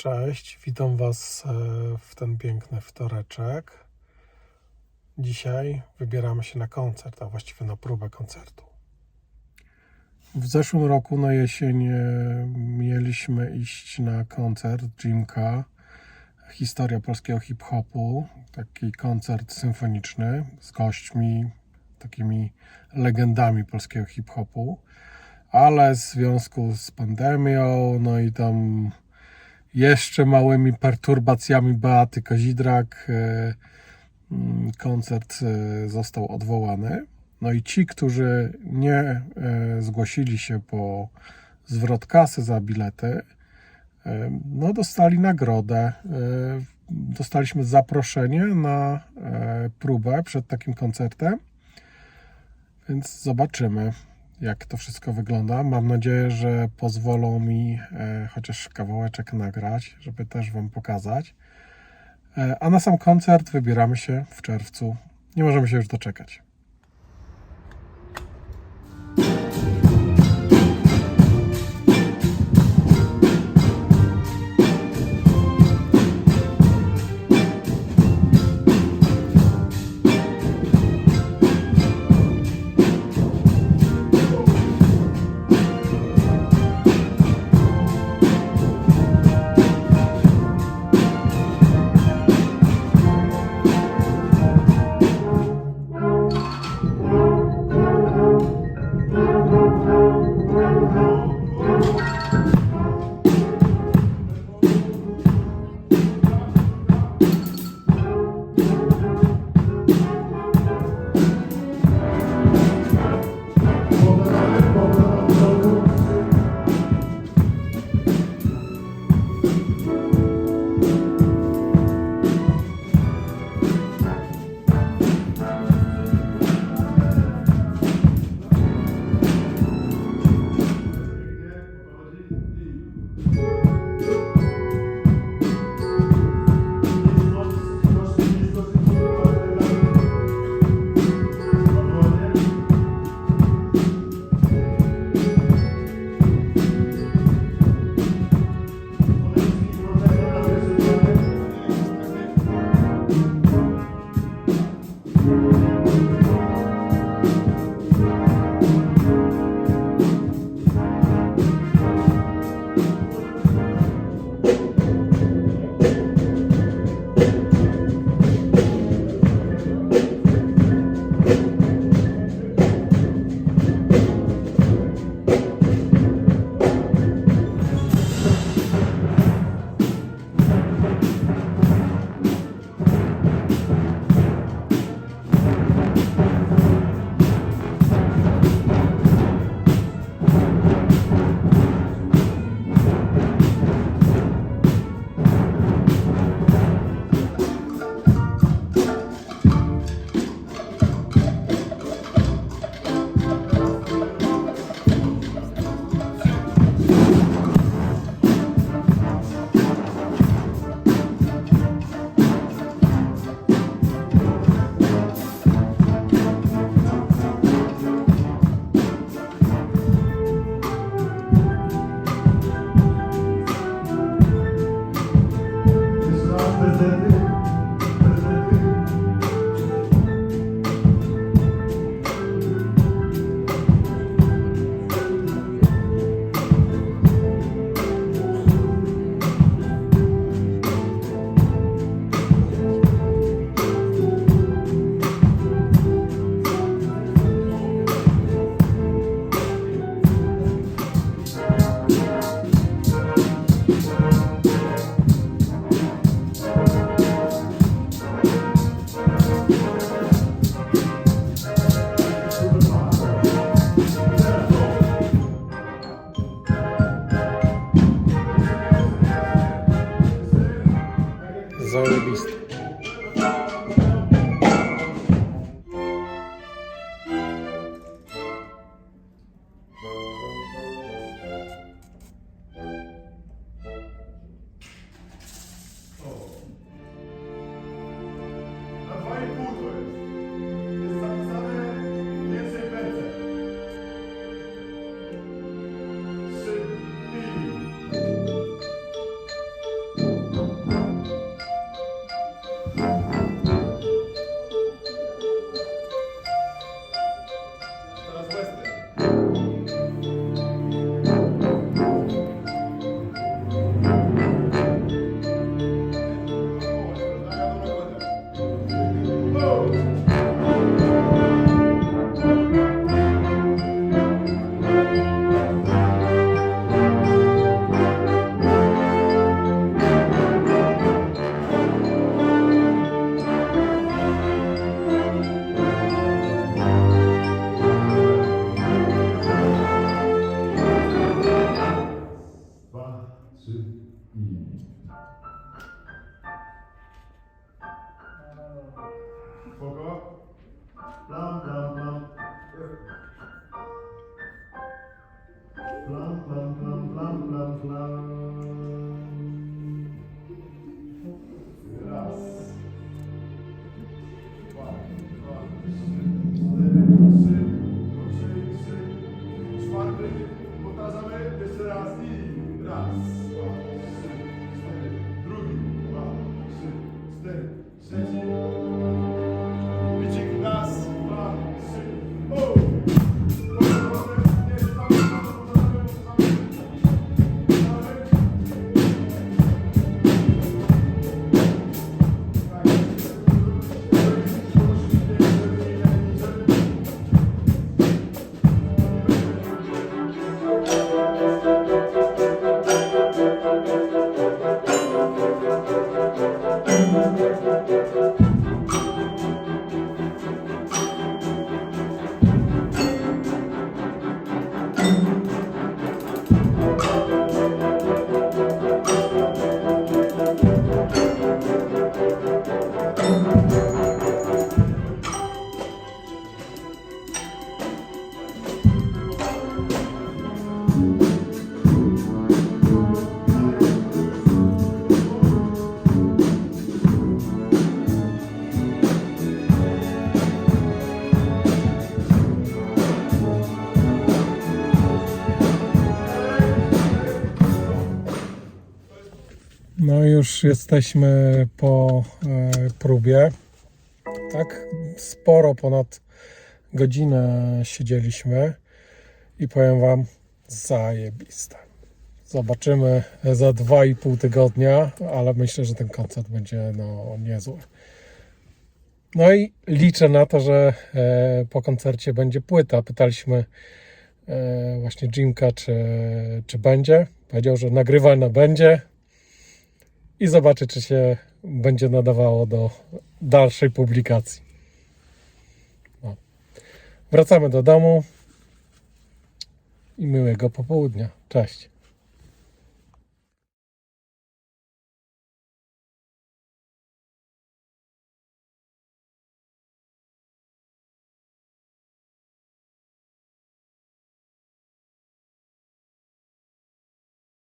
Cześć, witam Was e, w ten piękny wtoreczek. Dzisiaj wybieramy się na koncert, a właściwie na próbę koncertu. W zeszłym roku na jesień e, mieliśmy iść na koncert Jimka, historia polskiego hip-hopu, taki koncert symfoniczny z gośćmi, takimi legendami polskiego hip-hopu, ale w związku z pandemią, no i tam jeszcze małymi perturbacjami Beaty Kozidrak e, mm, koncert e, został odwołany. No i ci, którzy nie e, zgłosili się po zwrot kasy za bilety, no dostali nagrodę. Dostaliśmy zaproszenie na próbę przed takim koncertem, więc zobaczymy jak to wszystko wygląda. Mam nadzieję, że pozwolą mi e, chociaż kawałeczek nagrać, żeby też Wam pokazać. E, a na sam koncert wybieramy się w czerwcu. Nie możemy się już doczekać. Zajebiste. Fuck up. Blam, blam, blam. No już jesteśmy po e, próbie. Tak sporo, ponad godzinę siedzieliśmy i powiem Wam, zajebiste. Zobaczymy za dwa i pół tygodnia, ale myślę, że ten koncert będzie no, niezły. No i liczę na to, że e, po koncercie będzie płyta. Pytaliśmy e, właśnie Jimka, czy, czy będzie. Powiedział, że nagrywana będzie i zobaczy, czy się będzie nadawało do dalszej publikacji. No. Wracamy do domu i miłego popołudnia. Cześć.